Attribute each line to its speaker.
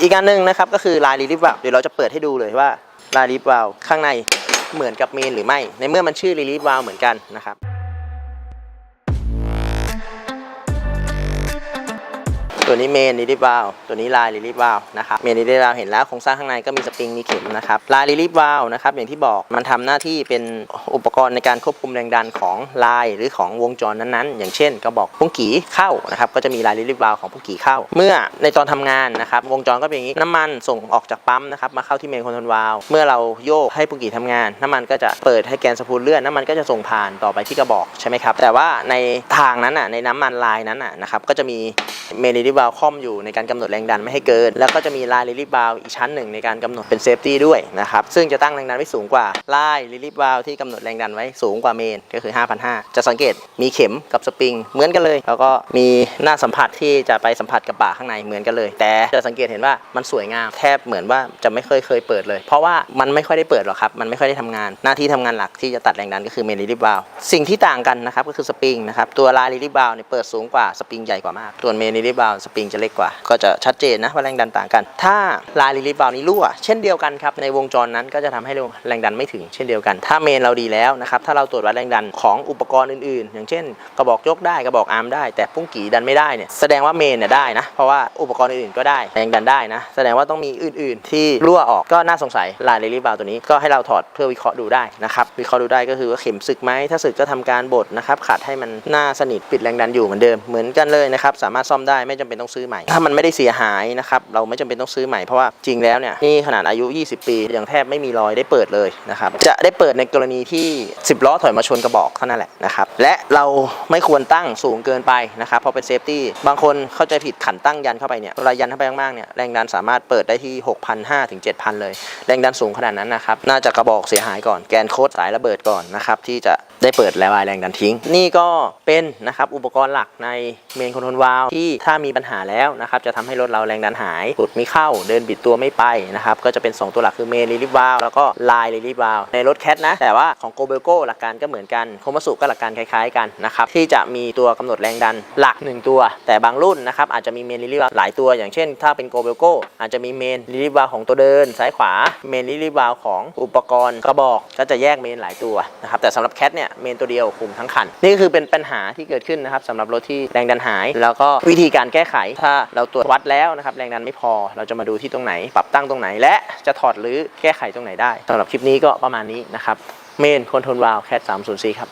Speaker 1: อีกอันหนึ่งนะครับก็คือลายรีลิฟวาเดี๋ยวเราจะเปิดให้ดูเลยว่าลายรีลิฟวาข้างในเหมือนกับเมนหรือไม่ ในเมื่อมันชื่อรีลิฟวาเหมือนกันนะครับ ตัวนี้เมนลิลิฟวาลตัวนี้ลายลิลิฟวาลนะครับเมนลิลิฟวาลเห็นแล้วโครงสร้างข้างในก็มีสปริงมีเข็มนะครับลายลิลิฟวาลนะครับอย่างที่บอกมันทำหน้าที่เป็นอุปกรณ์ในการควบคุมแรงดันของลายหรือของวงจรนั้นๆ อย่างเช่นกระบอกพุ่งกีเข้านะครับก็จะมีลายลิลิฟวาลของพุ่งกีเข้า เมื่อในตอนทำงานนะครับวงจรก็เป็นอย่างนี้น้ำมันส่งออกจากปั๊มนะครับมาเข้าที่เมนคอนโทรลวาลเมื่อเราโยกให้พุ่งกีทำงาน น้ำมันก็จะเปิดให้แกนสปูลเลื่อนน้ำมันก็จะส่งผ่านต่อไปที่กระบอกใช่ไหมครับแต่ว่าในทางนั้นอะในน้ำมันลายนั้นอะนะครับก็จะมีเมนลิลิฟวาลคอมอยู่ในการกำหนดแรงดันไม่ให้เกิน แล้วก็จะมีลายลิลิฟวาลอีกชั้นหนึ่งในการกำหนดเป็นเซฟตี้ด้วยนะครับซึ่งจะตั้งแรงดันไว้สูงกว่าลายลิลิฟวาลที่กำหนดแรงดันไว้สูงกว่าเมนก็คือ 5,500 จะสังเกตมีเข็มกับสปริงเหมือนกันเลย แล้วก็มีหน้าสัมผัสที่จะไปสัมผัสกับบ่าข้างในเหมือนกันเลย แต่จะสังเกตเห็นว่ามันสวยงามแทบเหมือนว่าจะไม่เคยเคยเปิดเลย เพราะว่ามันไม่ค่อยได้เปิดหรอกครับมันไม่ค่อยได้ทำงานหน้าที่ทำงานหลักที่จะตัดแรงดันก็คือเมนลิลิฟวาลสิ่งที่ต่างกันนะครับก็คือสปริงนะครับตัวลายลิลิฟวาลเนี่ยเปิดสูงกว่าสปริงใหญ่กว่ามากส่วนเมนลิลิฟวาลสปริงจะเล็กกว่า ก็จะชัดเจนนะว่าแรงดันต่างกัน ถ้าลายลิลิฟวาลนี้รั่ว เช่นเดียวกันครับในวงจรนั้นก็จะทำให้แรงดันไม่ถึง เช่นเดียวกัน ถ้าเมนเราดีแล้วนะครับถ้าเราตรวจวัดแรงดันของอุปกรณ์อื่นๆ อย่างเช่น กระบอกยกได้กระบอกอาร์มได้ แต่ปุ้งกี่ดันไม่ได้เนี่ยแสดงว่าเมนเนี่ยได้นะเพราะว่าอุปกรณ์อื่นๆก็ได้แรงดันได้นะ แสดงว่าต้องมีอื่น ๆ ที่รั่วออกก็น่าสงสัยลายลิลิฟวาลตัวนี้ก็ให้เราถอดเพื่อวิเคราะห์ดูได้นะครับวิเคราะห์ดูได้ก็คือว่าเข็มสึกไหมถ้าสึกก็ทำการบดนะครับขัดให้มันหน้าสนิทปิดแรงดันอยู่เหมือนเดิมเหมือนกันเลยนะครับสามารถซ่อมได้ไม่จำเป็นต้องซื้อใหม่ ถ้ามันไม่ได้เสียหายนะครับเราไม่จำเป็นต้องซื้อใหม่เพราะว่าจริงแล้วเนี่ยนี่ขนาดอายุ 20 ปียังแทบไม่มีรอยได้เปิดเลยนะครับจะได้เปิดในกรณีที่ 10 ล้อถอยมาชนกระบอกเท่านั้นแหละนะครับและเราไม่ควรตั้งสูงเกินไปนะครับเพราะเป็นเซฟตี้บางคนเข้าใจผิดขันตั้งยันเข้าไปเนี่ยเวลายันเข้าไปมากๆเนี่ยแรงดันสามารถเปิดได้ที่ 6,500ถึง7,000 เลย แรงดันสูงขนาดนั้นนะครับน่าจะกระบอกเสียหายก่อนแกนโค้ดสายระเบิดก่อนนะครับที่จะ ได้เปิดแล้วแรงดันทิ้ง นี่ก็เป็นนะครับอุปกรณ์หลักในเมนคอนโทรลวาลที่ถ้ามีปัญหาแล้วนะครับจะทำให้รถเราแรงดันหายหลุดไม่เข้าเดินบิดตัวไม่ไปนะครับก็จะเป็น 2 ตัวหลักคือเมนลิลิฟวาลแล้วก็ลายลิลิฟวาลในรถแคทนะ แต่ว่าของโกเบลโก้หลักการก็เหมือนกันโคมาสุก็หลักการคล้ายๆกันนะครับที่จะมีตัวกำหนดแรงดันหลัก 1 ตัว แต่บางรุ่นนะครับอาจจะมีเมนลิลิฟวาลหลายตัว อย่างเช่น ถ้าเป็นโกเบลโก้อาจจะมีเมนลิลิฟวาลของตัวเดินซ้ายขวาเมนลิลิฟวาลของอุปกรณ์กระบอกก็จะแยกเมนหลายตัวนะครับแต่สำหรับแคทเนี่ยเมนตัวเดียวคุมทั้งคัน นี่ก็คือเป็นปัญหาที่เกิดขึ้นนะครับสำหรับรถที่แรงดันหาย แล้วก็วิธีการแก้ไขถ้าเราตรวจวัดแล้วนะครับแรงดันไม่พอเราจะมาดูที่ตรงไหน ปรับตั้งตรงไหน และจะถอดหรือแก้ไขตรงไหนได้สำหรับคลิปนี้ก็ประมาณนี้นะครับเมนคอนโทรลวาลแคท304ครับ